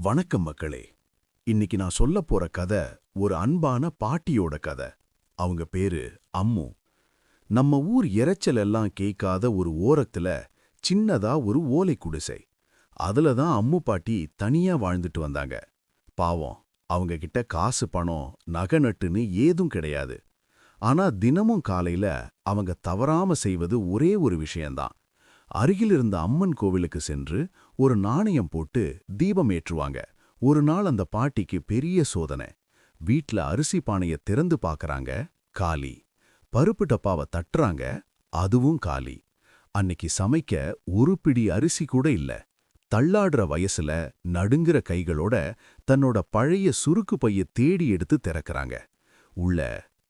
வணக்கம் மக்களே. இன்னைக்கு நான் சொல்ல போற கதை ஒரு அன்பான பாட்டியோட கதை. அவங்க பேரு அம்மு. நம்ம ஊர் இறைச்சல் எல்லாம் கேட்காத ஒரு ஓரத்துல சின்னதா ஒரு ஓலை குடிசை. அதுல தான் அம்மு பாட்டி தனியா வாழ்ந்துட்டு வந்தாங்க. பாவம் அவங்க கிட்ட காசு பணம் நகை நட்டுன்னு ஏதும் கிடையாது. ஆனா தினமும் காலையில அவங்க தவறாம செய்வது ஒரே ஒரு விஷயம்தான். அருகில் இருந்த அம்மன் கோவிலுக்கு சென்று ஒரு நாணயம் போட்டு தீபம் ஏற்றுவாங்க. ஒரு நாள் அந்த பாட்டிக்கு பெரிய சோதனை. வீட்ல அரிசி பானைய திறந்து பார்க்கறாங்க காலி. பருப்பு டப்பாவை தட்டுறாங்க அதுவும் காலி. அன்னைக்கு சமைக்க ஒரு பிடி அரிசி கூட இல்ல. தள்ளாடுற வயசுல நடுங்குற கைகளோட தன்னோட பழைய சுருக்கு பைய தேடி எடுத்து திறக்கறாங்க. உள்ள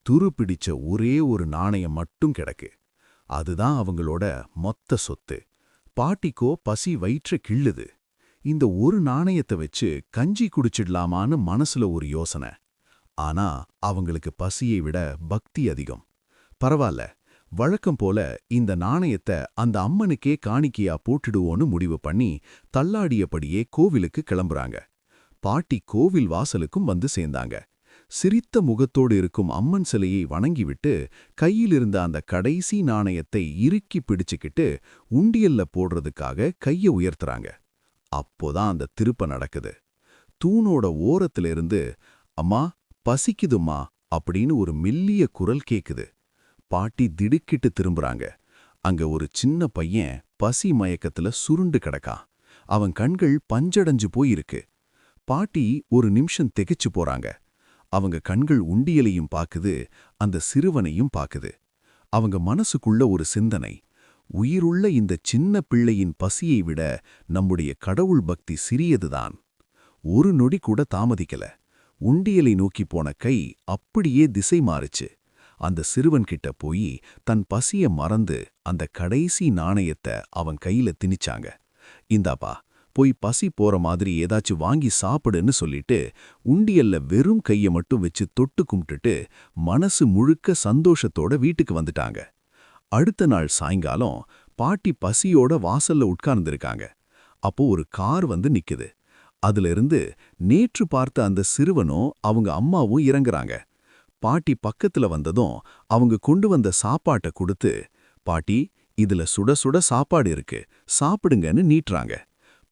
துரு பிடிச்ச ஒரே ஒரு நாணயம் மட்டும் கிடக்கு. அதுதான் அவங்களோட மொத்த சொத்து. பாட்டிக்கோ பசி வயிற்ற கிள்ளுது. இந்த ஒரு நாணயத்தை வச்சு கஞ்சி குடிச்சிடலாமான்னு மனசுல ஒரு யோசனை. ஆனா அவங்களுக்கு பசியை விட பக்தி அதிகம். பரவாயில்ல வழக்கம் போல இந்த நாணயத்தை அந்த அம்மனுக்கே காணிக்கையா போட்டுடுவோன்னு முடிவு பண்ணி தள்ளாடியபடியே கோவிலுக்கு கிளம்புறாங்க. பாட்டி கோவில் வாசலுக்கும் வந்து சேர்ந்தாங்க. சிரித்த முகத்தோடு இருக்கும் அம்மன் சிலையை வணங்கிவிட்டு கையிலிருந்த அந்த கடைசி நாணயத்தை இறுக்கி பிடிச்சுக்கிட்டு உண்டியல்ல போடுறதுக்காக கைய உயர்த்துறாங்க. அப்போதான் அந்த திருப்ப நடக்குது. தூணோட ஓரத்திலிருந்து அம்மா பசிக்குதும்மா அப்படின்னு ஒரு மெல்லிய குரல் கேக்குது. பாட்டி திடுக்கிட்டு திரும்புறாங்க. அங்க ஒரு சின்ன பையன் பசி மயக்கத்துல சுருண்டு கிடக்கான். அவன் கண்கள் பஞ்சடைஞ்சு போயிருக்கு. பாட்டி ஒரு நிமிஷம் திகைச்சு போறாங்க. அவங்க கண்கள் உண்டியலையும் பாக்குது அந்த சிறுவனையும் பாக்குது. அவங்க மனசுக்குள்ள ஒரு சிந்தனை உயிருள்ள இந்த சின்ன பிள்ளையின் பசியை விட நம்முடைய கடவுள் பக்தி சிறியதுதான். ஒரு நொடி கூட தாமதிக்கல. உண்டியலை நோக்கி போன கை அப்படியே திசை மாறுச்சு. அந்த சிறுவன் கிட்ட போய் தன் பசிய மறந்து அந்த கடைசி நாணயத்தை அவன் கையில திணிச்சாங்க. இந்தாப்பா போய் பசி போற மாதிரி ஏதாச்சும் வாங்கி சாப்பிடுன்னு சொல்லிட்டு உண்டியல்ல வெறும் கைய மட்டும் வச்சு தொட்டு கும்பிட்டுட்டு மனசு முழுக்க சந்தோஷத்தோட வீட்டுக்கு வந்துட்டாங்க. அடுத்த நாள் சாயங்காலம் பாட்டி பசியோட வாசல்ல உட்கார்ந்துருக்காங்க. அப்போ ஒரு கார் வந்து நிக்குது. அதுல இருந்து நேற்று பார்த்த அந்த சிறுவனும் அவங்க அம்மாவும் இறங்குறாங்க. பாட்டி பக்கத்துல வந்ததும் அவங்க கொண்டு வந்த சாப்பாட்டை கொடுத்து பாட்டி இதுல சுட சுட சாப்பாடு இருக்கு. சாப்பிடுங்கன்னு நீட்டுறாங்க.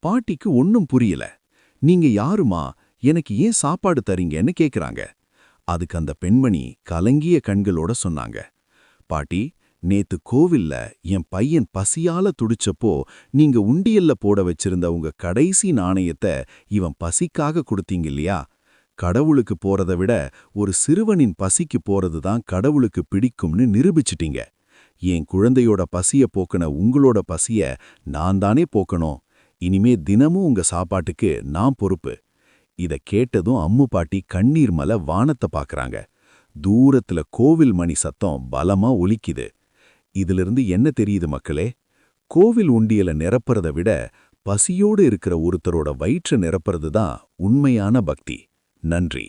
பாட்டிக்கு ஒன்னும் புரியல. நீங்க யாருமா? எனக்கு ஏன் சாப்பாடு தரீங்கன்னு கேக்குறாங்க. அதுக்கு அந்த பெண்மணி கலங்கிய கண்களோட சொன்னாங்க. பாட்டி நேத்து கோவில்ல என் பையன் பசியால துடிச்சப்போ நீங்க உண்டியல்ல போட வச்சிருந்த உங்க கடைசி நாணயத்தை இவன் பசிக்காக கொடுத்தீங்க இல்லையா? கடவுளுக்கு போறத விட ஒரு சிறுவனின் பசிக்கு போறது தான் கடவுளுக்கு பிடிக்கும்னு நிரூபிச்சிட்டீங்க. என் குழந்தையோட பசிய போக்குன உங்களோட பசிய நான் தானே போக்கணும். இனிமே தினமும் உங்க சாப்பாட்டுக்கு நான் பொறுப்பு. இத கேட்டதும் அம்மு பாட்டி கண்ணீர் மல வானத்தை பாக்குறாங்க. தூரத்துல கோவில் மணி சத்தம் பலமா ஒலிக்குது. இதிலிருந்து என்ன தெரியுது மக்களே? கோவில் உண்டியல நிரப்புறதை விட பசியோடு இருக்கிற ஒருத்தரோட வயிற்று நிரப்புறது தான் உண்மையான பக்தி. நன்றி.